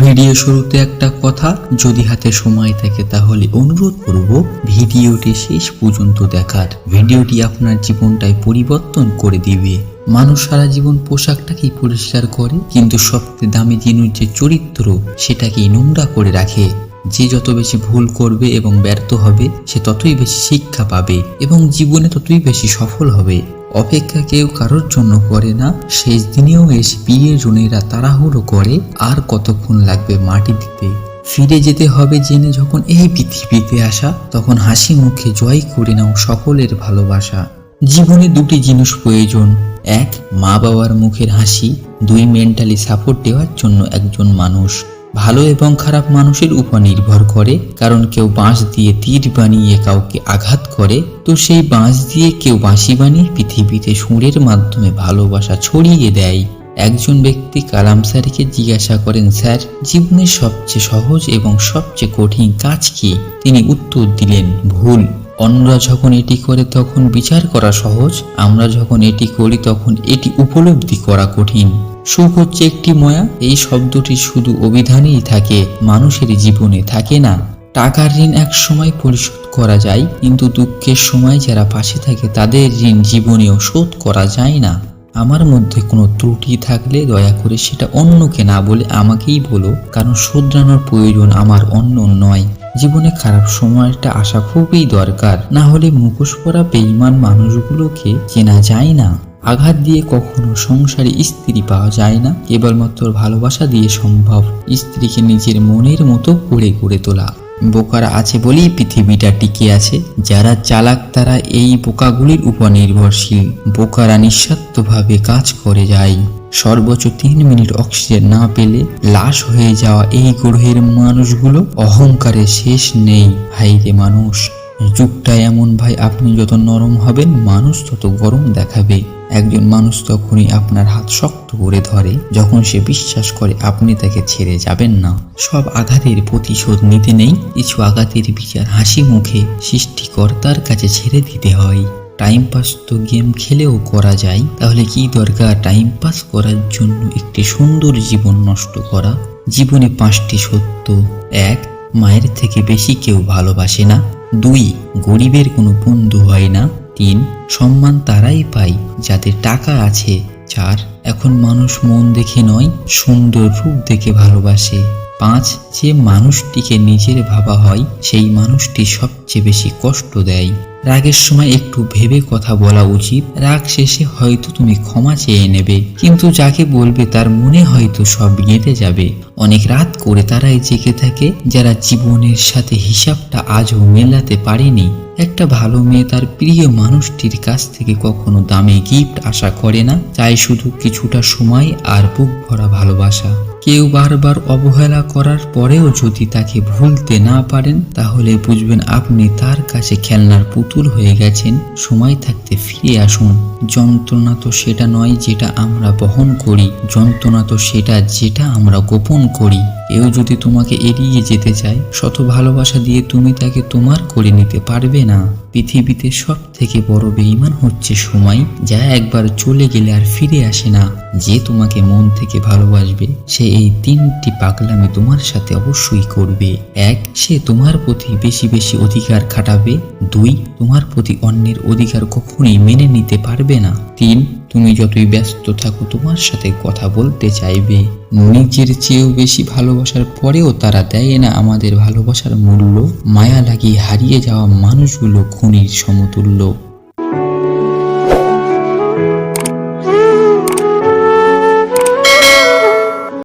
Video শুরুতে একটা কথা, যদি হাতে সময় থাকে তাহলে অনুরোধ করব ভিডিওটি শেষ পর্যন্ত দেখার। ভিডিওটি আপনার জীবনটাই পরিবর্তন করে দিবে। মানুষ সারা জীবন পোশাকটাকেই পরিষ্কার করে, কিন্তু সবচেয়ে দামি জিনিস যে চরিত্র, সেটাকেই নোংরা করে রাখে। যে যত বেশি ভুল করবে এবং ব্যর্থ হবে, সে ততই বেশি শিক্ষা পাবে এবং জীবনে ততই বেশি সফল হবে। অপেক্ষা কেউ কারোর জন্য করে না। শেষ দিনেও এসে বিয়ের জনেরা তাড়াহুড়ো করে আর কতক্ষণ লাগবে মাটি দিতে। ফিরে যেতে হবে জেনে যখন এই পৃথিবীতে আসা, তখন হাসি মুখে জয় করে নাও সকলের ভালোবাসা। জীবনে দুটি জিনিস প্রয়োজন। এক মা বাবার মুখের হাসি, দুই মেন্টালি সাপোর্ট দেওয়ার জন্য একজন মানুষ। ভালো এবং খারাপ মানুষের উপর নির্ভর করে, কারণ কেউ বাঁশ দিয়ে তীর বানিয়ে কাউকে আঘাত করে, তো সেই বাঁশ দিয়ে কেউ বাঁশি বানিয়ে পৃথিবীতে সুরের মাধ্যমে ভালোবাসা ছড়িয়ে দেয়। একজন ব্যক্তি কালাম স্যারকে জিজ্ঞাসা করেন, স্যার, জীবনের সবচেয়ে সহজ এবং সবচেয়ে কঠিন কাজ কি? তিনি উত্তর দিলেন, ভুল। অন্যরা যখন এটি করে তখন বিচার করা সহজ, আমরা যখন এটি করি তখন এটি উপলব্ধি করা কঠিন। সুখ হচ্ছে একটি ময়া, এই শব্দটি শুধু অভিধানেই থাকে, মানুষের জীবনে থাকে না। টাকার ঋণ এক সময় পরিশোধ করা যায়, কিন্তু দুঃখের সময় যারা পাশে থাকে তাদের ঋণ জীবনেও শোধ করা যায় না। আমার মধ্যে কোনো ত্রুটি থাকলে দয়া করে সেটা অন্যকে না বলে আমাকেই বলো, কারণ শুধরানোর প্রয়োজন আমার অন্য নয়। জীবনে খারাপ সময়টা আসা খুবই দরকার, না হলে মুখোশ পরা বেইমান মানুষগুলোকে চেনা যায় না। আঘাত দিয়ে কখনো সংসারে স্ত্রী পাওয়া যায় না, কেবলমাত্র ভালোবাসা দিয়ে সম্ভব। স্ত্রীকে নিজের মনের মতো করে গড়ে তোলা। বোকারা আছে বলেই পৃথিবীটা টিকে আছে, যারা চালাক তারা এই বোকাগুলির উপর নির্ভরশীল। বোকারা নিঃস্বার্থভাবে কাজ করে যায়। সর্বোচ্চ তিন মিনিট অক্সিজেন না পেলে লাশ হয়ে যাওয়া এই গ্রহের মানুষগুলো অহংকারে শেষ নেই। হাইরে মানুষ! যুগটা এমন ভাই আপনি যত নরম হবেন, মানুষ তত গরম দেখাবে। একজন মানুষ তখনই আপনার হাত শক্ত করে ধরে, যখন সে বিশ্বাস করে আপনি তাকে ছেড়ে যাবেন না। সব আঘাতের প্রতিশোধ নিতে নেই, কিছু আঘাতের বিচার হাসি মুখে সৃষ্টিকর্তার কাছে ছেড়ে দিতে হয়। টাইম পাস তো গেম খেলেও করা যায়, তাহলে কি দরকার টাইম পাস করার জন্য একটি সুন্দর জীবন নষ্ট করা? জীবনে পাঁচটি সত্য। এক, মায়ের থেকে বেশি কেউ ভালোবাসে না। দুই, গরিবের কোনো বন্ধু হয় না। তিন, সম্মান তারাই পায় যাদের টাকা আছে। চার, এখন মানুষ মন দেখে নয়, সুন্দর রূপ দেখে ভালোবাসে। পাঁচ, যে মানুষটিকে নিজের ভাবা হয়, সেই মানুষটি সবচেয়ে বেশি কষ্ট দেয়। রাগের সময় একটু ভেবে কথা বলা উচিত। রাগ শেষে হয়তো তুমি ক্ষমা চেয়ে নেবে, কিন্তু যাকে বলবে তার মনে হয়তো সব গেঁথে যাবে। অনেক রাত করে তারাই জেগে থাকে, যারা জীবনের সাথে হিসাবটা আজও মেলাতে পারেনি। একটা ভালো মেয়ে তার প্রিয় মানুষটির কাছ থেকে কখনো দামে গিফট আশা করে না চাই শুধু কিছুটা সময় আর বুক ভরা ভালোবাসা। কেউ বারবার অবহেলা করার পরেও যদি তাকে ভুলতে না পারেন, তাহলে বুঝবেন আপনি তার কাছে খেলনার পুতুল হয়ে গেছেন। সময় থাকতে ফিরে আসুন। যন্ত্রণা তো সেটা নয় যেটা আমরা বহন করি। যন্ত্রণা তো সেটা যেটা আমরা গোপন করি। কেউ যদি তোমাকে এড়িয়ে যেতে চায়, শত ভালোবাসা দিয়ে তুমি তাকে তোমার করে নিতে পারবে না। পৃথিবীতে সব থেকে বড় বেইমান হচ্ছে সময় যা একবার চলে গেলে আর ফিরে আসে না। যে তোমাকে মন থেকে ভালোবাসবে, সে এই তিনটি পাগলামি তোমার সাথে অবশ্যই করবে। এক, সে তোমার প্রতি বেশি বেশি অধিকার খাটাবে। দুই, তোমার প্রতি অন্যের অধিকার কখনোই মেনে নিতে পারবে না। তিন তুমি যতই ব্যস্ত থাকো, তোমার সাথে কথা বলতে চাইবে। নিজের চেয়েও বেশি ভালোবাসার পরেও তারা দেয় না আমাদের ভালোবাসার মূল্য। মায়া লাগিয়ে হারিয়ে যাওয়া মানুষগুলো খুনির সমতুল্য।